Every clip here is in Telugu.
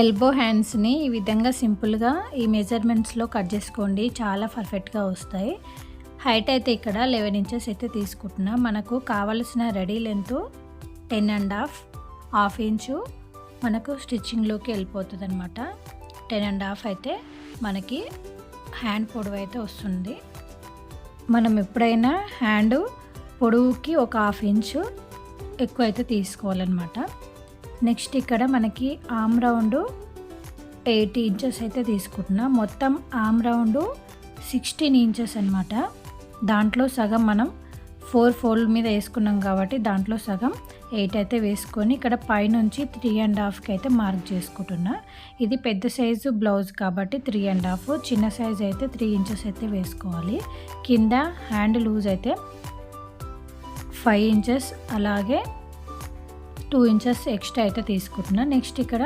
ఎల్బో హ్యాండ్స్ని ఈ విధంగా సింపుల్గా ఈ మెజర్మెంట్స్లో కట్ చేసుకోండి. చాలా పర్ఫెక్ట్గా వస్తాయి. హైట్ అయితే ఇక్కడ లెవెన్ ఇంచెస్ అయితే తీసుకుంటున్నా. మనకు కావలసిన ready length ten and half half inch మనకు స్టిచ్చింగ్లోకి వెళ్ళిపోతుంది అనమాట టెన్ అండ్ హాఫ్ అయితే మనకి హ్యాండ్ పొడవు అయితే వస్తుంది. మనం ఎప్పుడైనా హ్యాండ్ పొడవుకి ఒక హాఫ్ ఇంచు ఎక్కువ అయితే తీసుకోవాలన్నమాట. నెక్స్ట్ ఇక్కడ మనకి ఆమ్ రౌండ్ ఎయిటీ ఇంచెస్ అయితే తీసుకుంటున్నా. మొత్తం ఆమ్ రౌండ్ సిక్స్టీన్ ఇంచెస్ అనమాట దాంట్లో సగం మనం ఫోర్ ఫోల్డ్ మీద వేసుకున్నాం కాబట్టి దాంట్లో సగం ఎయిట్ అయితే వేసుకొని ఇక్కడ పైనుంచి త్రీ అండ్ హాఫ్కి అయితే మార్క్ చేసుకుంటున్నా. ఇది పెద్ద సైజు బ్లౌజ్ కాబట్టి త్రీ అండ్ హాఫ్ చిన్న సైజు అయితే త్రీ ఇంచెస్ అయితే వేసుకోవాలి. కింద హ్యాండ్ లూజ్ అయితే ఫైవ్ ఇంచెస్ అలాగే టూ ఇంచెస్ ఎక్స్ట్రా అయితే తీసుకుంటున్నా. నెక్స్ట్ ఇక్కడ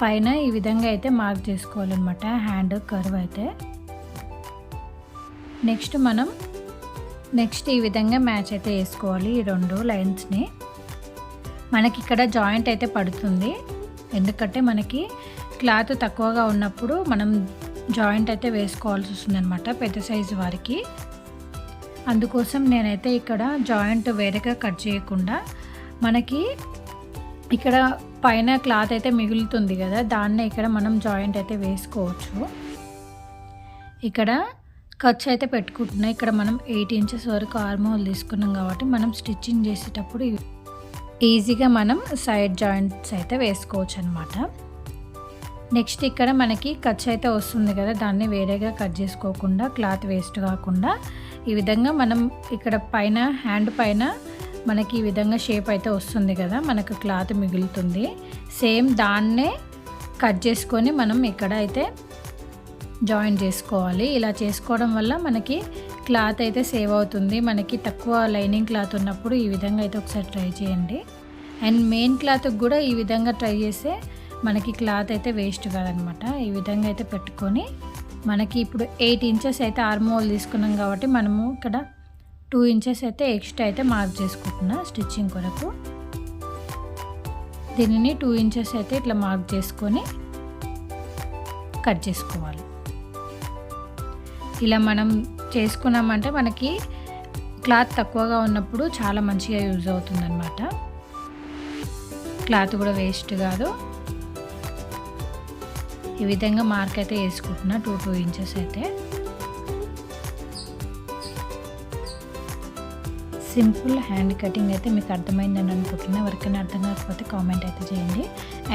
పైన ఈ విధంగా అయితే మార్క్ చేసుకోవాలన్నమాట. హ్యాండ్ కర్వ్ అయితే. నెక్స్ట్ మనం నెక్స్ట్ ఈ విధంగా మ్యాచ్ అయితే వేసుకోవాలి ఈ రెండు లైన్స్ని మనకి ఇక్కడ జాయింట్ అయితే పడుతుంది. ఎందుకంటే మనకి క్లాత్ తక్కువగా ఉన్నప్పుడు మనం జాయింట్ అయితే వేసుకోవాల్సి వస్తుంది అనమాట పెద్ద సైజు వారికి. అందుకోసం నేనైతే ఇక్కడ జాయింట్ వేరేగా కట్ చేయకుండా మనకి ఇక్కడ పైన క్లాత్ అయితే మిగులుతుంది కదా దాన్నే ఇక్కడ మనం జాయింట్ అయితే వేసుకోవచ్చు. ఇక్కడ ఖర్చు అయితే పెట్టుకుంటున్నా. ఇక్కడ మనం ఎయిట్ ఇంచెస్ వరకు ఆర్మోల్ తీసుకున్నాం కాబట్టి మనం స్టిచ్చింగ్ చేసేటప్పుడు ఈజీగా మనం సైడ్ జాయింట్స్ అయితే వేసుకోవచ్చు అనమాట నెక్స్ట్ ఇక్కడ మనకి ఖర్చు అయితే వస్తుంది కదా దాన్ని వేరేగా కట్ చేసుకోకుండా క్లాత్ వేస్ట్ కాకుండా ఈ విధంగా మనం ఇక్కడ పైన హ్యాండ్ పైన మనకి ఈ విధంగా షేప్ అయితే వస్తుంది కదా మనకు క్లాత్ మిగులుతుంది. సేమ్ దాన్నే కట్ చేసుకొని మనం ఇక్కడ అయితే జాయిన్ చేసుకోవాలి. ఇలా చేసుకోవడం వల్ల మనకి క్లాత్ అయితే సేవ్ అవుతుంది. మనకి తక్కువ లైనింగ్ క్లాత్ ఉన్నప్పుడు ఈ విధంగా అయితే ఒకసారి ట్రై చేయండి. అండ్ మెయిన్ క్లాత్కి కూడా ఈ విధంగా ట్రై చేస్తే మనకి క్లాత్ అయితే వేస్ట్ కాదనమాట. ఈ విధంగా అయితే పెట్టుకొని మనకి ఇప్పుడు ఎయిట్ ఇంచెస్ అయితే ఆర్మోల్ తీసుకున్నాం కాబట్టి మనము ఇక్కడ టూ ఇంచెస్ అయితే ఎక్స్ట్రా అయితే మార్క్ చేసుకుంటున్నా స్టిచ్చింగ్ కొరకు. దీనిని టూ ఇంచెస్ అయితే ఇట్లా మార్క్ చేసుకొని కట్ చేసుకోవాలి. ఇలా మనం చేసుకున్నామంటే మనకి క్లాత్ తక్కువగా ఉన్నప్పుడు చాలా మంచిగా యూజ్ అవుతుందన్నమాట. క్లాత్ కూడా వేస్ట్ కాదు. ఈ విధంగా మార్క్ అయితే వేసుకుంటున్నా టూ టూ ఇంచెస్ అయితే. సింపుల్ హ్యాండ్ కటింగ్ అయితే మీకు అర్థమైందని అనుకుంటున్నా. ఎవరికైనా అర్థం కాకపోతే కామెంట్ అయితే చేయండి.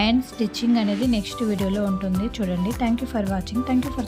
అండ్ స్టిచ్చింగ్ అనేది నెక్స్ట్ వీడియోలో ఉంటుంది. చూడండి. Thank you for watching. Thank you for